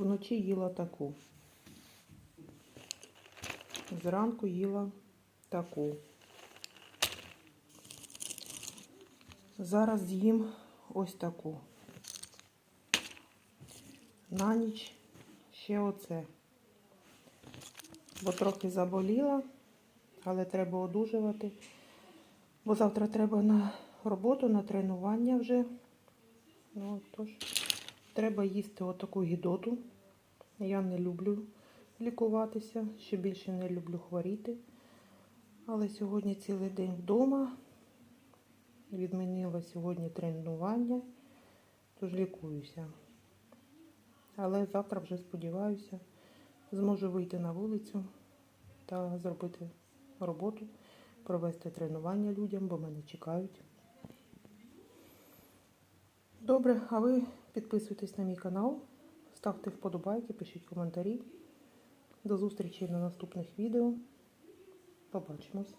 Вночі їла таку. Зранку їла таку. Зараз з'їм ось таку. На ніч ще оце. Бо трохи заболіла, але треба одужувати. Бо завтра треба на роботу, на тренування вже. Ну, тож, треба їсти отаку гідоту. Я не люблю лікуватися, ще більше не люблю хворіти. Але сьогодні цілий день вдома. Відмінила сьогодні тренування, тож лікуюся. Але завтра вже сподіваюся, зможу вийти на вулицю та зробити роботу, провести тренування людям, бо мене чекають. Добре, а ви підписуйтесь на мій канал, ставте вподобайки, пишіть коментарі. До зустрічі на наступних відео. Побачимось.